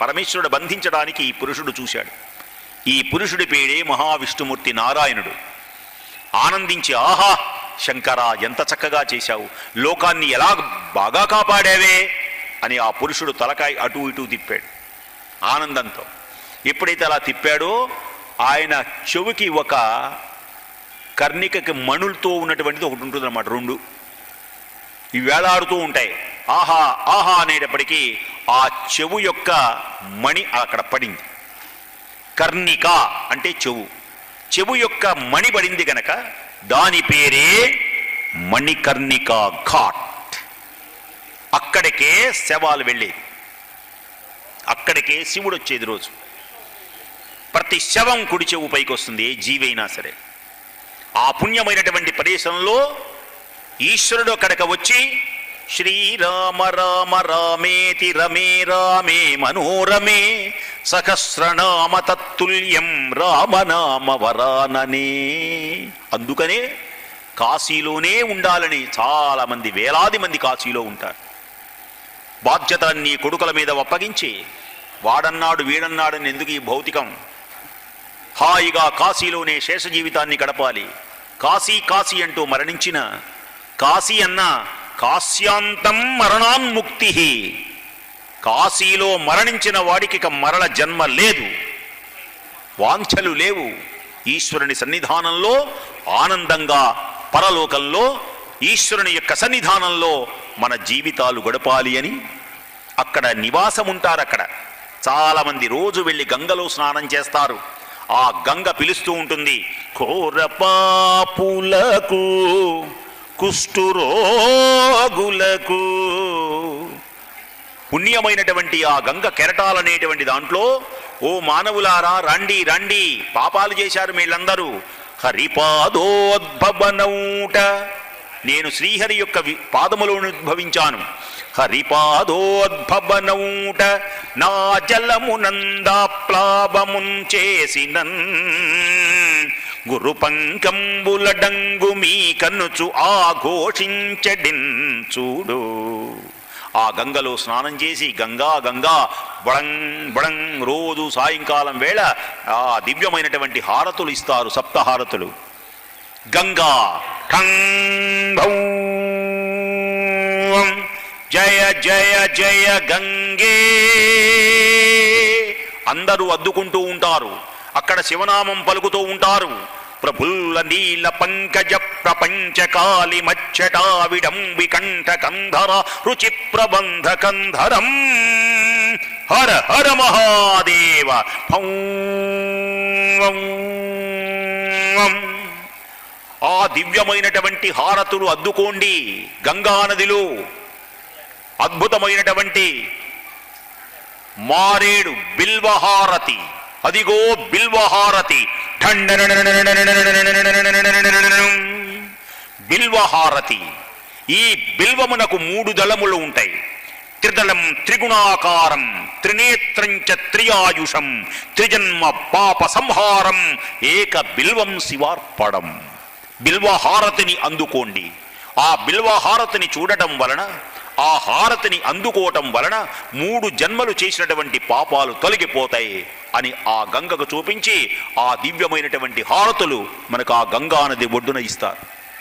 పరమేశ్వరుడు బంధించడానికి ఈ పురుషుడు చూశాడు. ఈ పురుషుడి పేరే మహావిష్ణుమూర్తి నారాయణుడు. ఆనందించి ఆహా శంకర ఎంత చక్కగా చేశావు. లోకాన్ని ఎలా బాగా కాపాడావే? అని ఆ పురుషుడు తలకాయ అటు ఇటు తిప్పాడు. ఆనందంతో ఎప్పుడైతే అలా తిప్పాడో ఆయన చెవికి ఒక కర్ణికకి మణులతో ఉన్నటువంటిది ఒకటి ఉంటుంది అనమాట రెండు. ఇవి వేలాడుతూ ఉంటాయి. ఆహా ఆహా అనేటప్పటికీ ఆ చెవు యొక్క మణి అక్కడ పడింది. కర్ణిక అంటే చెవు. చెవు యొక్క మణి పడింది గనక దాని పేరే మణికర్ణిక ఘాట్. అక్కడికే శవాలు వెళ్ళేది. అక్కడికే శివుడు వచ్చేది రోజు. ప్రతి శవం కుడి చెవు పైకి వస్తుంది ఏ జీవైనా సరే. ఆ పుణ్యమైనటువంటి ప్రదేశంలో ఈశ్వరుడు అక్కడికి వచ్చి శ్రీరామ రామ రామేతి రమే రామే మనోరమే సహస్రనామ తత్తుల్యం రామనామ వరాననే అందుకనే కాశీలోనే ఉండాలని చాలామంది వేలాది మంది కాశీలో ఉంటారు. బాధ్యతలన్నీ కొడుకుల మీద ఒప్పగించి వాడన్నాడు వీడన్నాడని ఎందుకు ఈ భౌతికం? హాయిగా కాశీలోనే శేష జీవితాన్ని గడపాలి. కాశీ కాశీ అంటూ మరణించిన కాశీ అన్న కాశ్యాంతం మరణాన్ముక్తి కాశీలో మరణించిన వాడికి ఇక మరణ జన్మ లేదు. వాంఛలు లేవు. ఈశ్వరుని సన్నిధానంలో ఆనందంగా పరలోకంలో ఈశ్వరుని యొక్క సన్నిధానంలో మన జీవితాలు గడపాలి అని అక్కడ నివాసం ఉంటారు అక్కడ చాలామంది రోజు వెళ్ళి గంగలో స్నానం చేస్తారు. ఆ గంగ పిలుస్తూ ఉంటుంది కోరపాపులకు కుష్ఠురోగులకు పుణ్యమైనటువంటి ఆ గంగ కెరటాలనేటువంటి దాంట్లో ఓ మానవులారా రండి రండి పాపాలు చేశారు వీళ్ళందరూ హరిపాదోద్భవనౌట. నేను శ్రీహరి యొక్క వి- ఉద్భవించాను. హరిపాదోద్భవనౌట. నా జలమునందాప్లావమున్ చేసినన్ గురు పంకంబులడంగు మీ కనుచు ఆఘోషించడిన్ చూడు. ఆ గంగలో స్నానం చేసి గంగా గంగా బడంగ్ బడంగ్ రోజు సాయంకాలం వేళ ఆ దివ్యమైనటువంటి హారతులు ఇస్తారు సప్తహారతులు. గంగా ఠంగ్ జయ జయ జయ గంగే అందరూ అద్దుకుంటూ ఉంటారు. అక్కడ శివనామం పలుకుతూ ఉంటారు. ప్రఫుల్ల నీల పంకజ ప్రపంచకాలి మచ్చటావిడం వికంఠ కంధర రుచి ప్రబంధ కంధరం. హర హర మహాదేవ ఆ దివ్యమైనటువంటి హారతులు అద్దుకోండి. గంగానదిలో అద్భుతమైనటువంటి మారేడు బిల్వహారతి. అదిగో బిల్వహారతి. బిల్వహారతి ఈ బిల్వమునకు మూడు దళములు ఉంటాయి త్రిదళం త్రిగుణాకారం త్రినేత్రంచ త్రియాయుషం త్రిజన్మ పాప సంహారం ఏక బిల్వం శివార్పడం బిల్వహారతిని అందుకోండి. ఆ బిల్వహారతిని చూడటం వలన ఆ హారతిని అందుకోవటం వలన మూడు జన్మలు చేసినటువంటి పాపాలు తొలగిపోతాయి అని ఆ గంగకు చూపించి ఆ దివ్యమైనటువంటి హారతులు మనకు ఆ గంగా నది ఒడ్డున ఇస్తారు.